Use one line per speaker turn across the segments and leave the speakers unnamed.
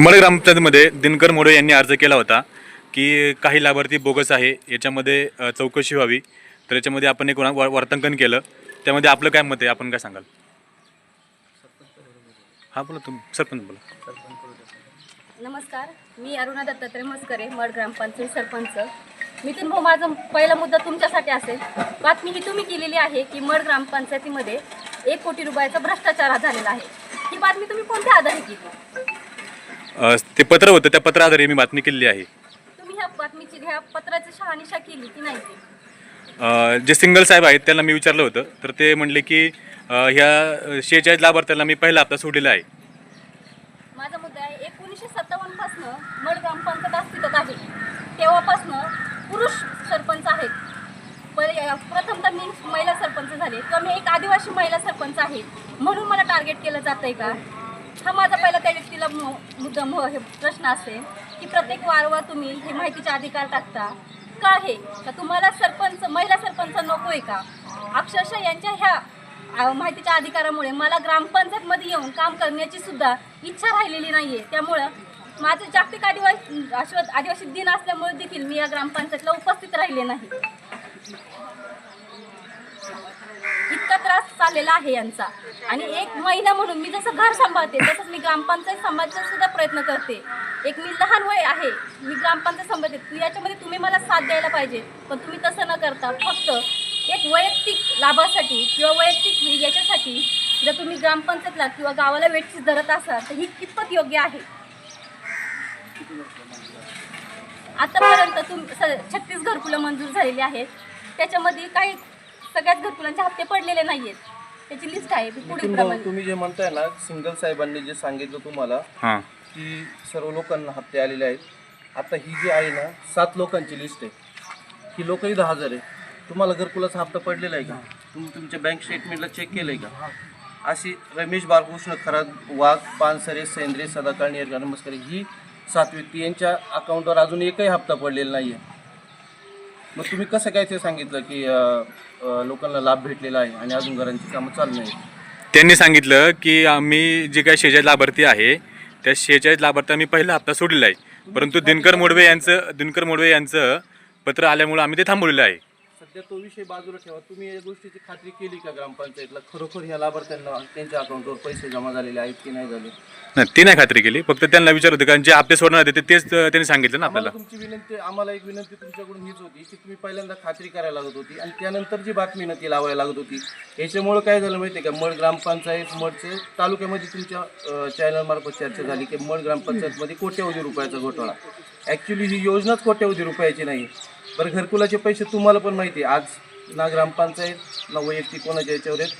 Mud ग्रामपंचायतीमध्ये दिनकर मोरे यांनी अर्ज केला होता की काही लाभार्थी बोगस आहे याच्यामध्ये अ, चौकशी व्हावी. तर याच्यामध्ये आपण एक वा- वार्तांकन केलं. त्यामध्ये आपलं काय मत आहे? आपण काय सांगाल? हां बोला तुम्ही. सरपंच बोला.
नमस्कार. मी अरुणा दत्तात्रय मस्करे मड ग्रामपंचायत सरपंच. नितीन भाऊ माझा पहिला मुद्दा तुमच्यासाठी असेल. बातमी ही तुम्ही केलेली आहे की मड ग्रामपंचायतीमध्ये एक कोटी रुपयाचा भ्रष्टाचार झालेला आहे. ही बातमी तुम्ही कोणत्या आधारे केली?
अ, ते पत्र होतं त्या पत्राआधारे मी बातमी केलेली आहे.
तुम्ही ह्या बातमीची ह्या पत्राची शहानिशा केली की नाही?
अ, जे सिंगल साहेब आहेत त्यांना मी विचारलं होतं. तर ते म्हणले की अ, ह्या शेहेचाळीस लाभार्थ्यांना मी पहिला हप्ता सोडलेला आहे.
माझा मुद्दा आहे एकोणीसशे सत्तावन्न पासनं मड ग्रामपंचायत अस्तित्वात आहे. तेव्हापासनं पुरुष सरपंच आहेत. पहिले प्रथमतः मी महिला सरपंच झाले. किंवा मी एक आदिवासी महिला सरपंच आहे. म्हणून मला टार्गेट केलं जात आहे का? हा माझा पहिला त्या व्यक्तीला मुद्दा हे प्रश्न असेल की प्रत्येक वारंवार तुम्ही हे माहितीचे अधिकार टाकता का हे? का तुम्हाला सरपंच महिला सरपंच नको आहे का? अक्षरशः यांच्या ह्या माहितीच्या अधिकारामुळे मला ग्रामपंचायतमध्ये येऊन काम करण्याची सुद्धा इच्छा राहिलेली नाही आहे त्यामुळं माझं जागतिक आदिवासी आदिवासी दिन असल्यामुळे देखील मी या ग्रामपंचायतला उपस्थित राहिले नाही. त्रास चाललेला आहे यांचा. आणि एक महिला म्हणून मी जसं घर सांभाळते तसंच मी ग्रामपंचायत सांभाळायचा सुद्धा प्रयत्न करते. एक मी लहान वय आहे मी ग्रामपंचायत सांभाळते. तू याच्यामध्ये तुम्ही मला साथ द्यायला पाहिजे पण तुम्ही तसं न करता फक्त एक वैयक्तिक लाभासाठी किंवा वैयक्तिक याच्यासाठी जर तुम्ही ग्रामपंचायतला किंवा गावाला वेटची धरत असाल तर ही कितपत योग्य आहे? आतापर्यंत तुम छत्तीस घरकुलं मंजूर झालेली आहेत. त्याच्यामध्ये काही सगळ्याच घरकुलांचे हप्ते पडलेले नाही आहेत त्याची लिस्ट आहे. पुढील प्रमाणे.
तुम्ही जे म्हणताय ना सिंगल साहेबांनी जे सांगितलं तुम्हाला
हां.
की सर्व लोकांना हप्ते आलेले आहेत. आता ही जी आहे ना सात लोकांची लिस्ट आहे. ही लोकही दहा हजार आहे. तुम्हाला घरकुलाचा हप्ता पडलेला आहे का? तुम्ही तुमच्या बँक स्टेटमेंटला चेक केलं आहे का? अशी रमेश बालकृष्ण खरात वाघ पानसरे सेंद्रे सदाकाळ नेरगार नमस्कार ही सात व्यक्ती यांच्या अकाउंटवर अजून एकही हप्ता पडलेला नाही आहे मग तुम्ही कसं काय ते सांगितलं की लोकांना लाभ भेटलेला आहे आणि अजून घरांची कामं चालू नाही
त्यांनी सांगितलं की आम्ही जे काही शेहेचाळीस लाभार्थी आहे त्या शेहेचाळीस लाभार्थी आम्ही पहिला हप्ता सोडलेला आहे. परंतु दिनकर मोडवे यांचं दिनकर मोडवे यांचं पत्र आल्यामुळे आम्ही ते थांबवलेलं आहे.
सध्या तो विषय बाजूला ठेवा. तुम्ही या गोष्टीची खात्री केली का ग्रामपंचायतला? खरोखर ह्या लाभार्थ्यांना त्यांच्या अकाउंटवर पैसे जमा झालेले आहेत की नाही झाले?
नाही ती नाही खात्री केली. फक्त त्यांना विचार होते कारण जे हप्ते सोडणार होते ते- तेच त्यांनी सांगितलं ना
आम्हाला
आपल्याला.
तुमची विनंती आम्हाला एक विनंती तुमच्याकडून हीच होती की तुम्ही पहिल्यांदा खात्री करायला लागत होती आणि त्यानंतर जी बातमी ना ती लावायला लागत होती. याच्यामुळे काय झालं माहिती आहे का? मड ग्रामपंचायत मडचे तालुक्यामध्ये तुमच्या चॅनल मार्फत चर्चा झाली की मड ग्रामपंचायतमध्ये कोट्यवधी रुपयाचा घोटाळा. ॲक्च्युली ही योजनाच कोट्यवधी रुपयाची नाही. बरं घरकुलाचे पैसे तुम्हाला पण माहिती आहे. आज ना ग्रामपंचायत ना वैयक्तिक कोणाच्या याच्यावर आहेत.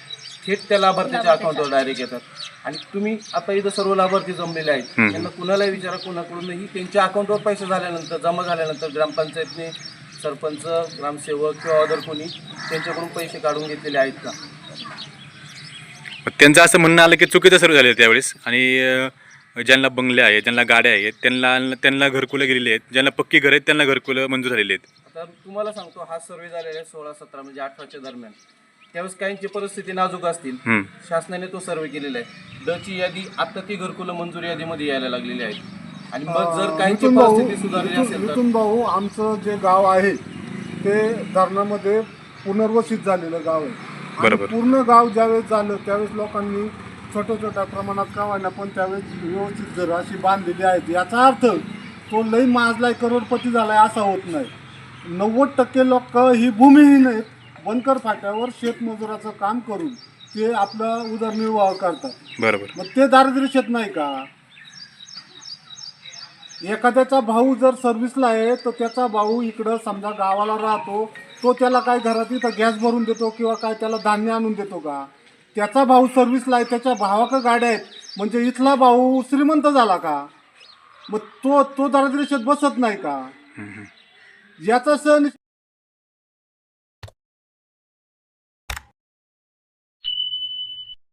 थेट त्या लाभार्थ्याच्या अकाउंटवर डायरेक्ट येतात. आणि तुम्ही आता इथं सर्व लाभार्थी जमलेले आहेत. त्यांना कुणालाही विचारा कुणाकडूनही. त्यांच्या अकाउंटवर पैसे झाल्यानंतर जमा झाल्यानंतर ग्रामपंचायतने सरपंच ग्रामसेवक किंवा अदर कोणी त्यांच्याकडून पैसे काढून घेतलेले आहेत का?
त्यांचं असं म्हणणं आलं की चुकीचं सर्व झालं त्यावेळेस. आणि अं, ज्यांना बंगले आहेत ज्यांना गाड्या आहेत त्यांना त्यांना घरकुलं गेलेली आहेत ज्यांना पक्की घर आहेत त्यांना घरकुलं मंजूर झालेली आहेत.
आता तुम्हाला सांगतो हा सर्वे झालेला आहे सोळा सतरा म्हणजे अठराच्या दरम्यान. त्यावेळेस काहींची परिस्थिती नाजूक असतील.
हम्म.
शासनाने तो सर्वे केलेला आहे. डची यादी आता ती घरकुलं मंजूर यादीमध्ये यायला लागलेली आहेत आणि मग जर काहींची
भाऊ
परिस्थिती सुधारली असेल तर?
नितीन भाऊ आमचं जे गाव आहे ते धरणामध्ये पुनर्वसित झालेलं गाव आहे. आणि
बरोबर.
पूर्ण गाव ज्यावेळेस झालं त्यावेळेस लोकांनी छोट्या छोट्या प्रमाणात का होईना पण त्यावेळेस व्यवस्थित जर अशी बांधलेली आहेत. याचा अर्थ तो लई माजलाय करोडपती झालाय असा होत नाही. नव्वद टक्के लोक ही भूमिहीन आहेत. बनकर फाट्यावर शेतमजुराचं काम करून ते आपला उदरनिर्वाह करतात.
बरोबर.
मग ते दारिद्र्य नाही का? एखाद्याचा भाऊ जर सर्व्हिसला आहे तर त्याचा भाऊ इकडं समजा गावाला राहतो तो त्याला काय घरात इथं गॅस भरून देतो किंवा काय त्याला धान्य आणून देतो का? त्याचा भाऊ सर्व्हिसला आहे त्याच्या भावाकडे गाड्या आहेत. म्हणजे इथला भाऊ श्रीमंत झाला का? मग तो तो दारिद्र्य बसत नाही का? याचा सण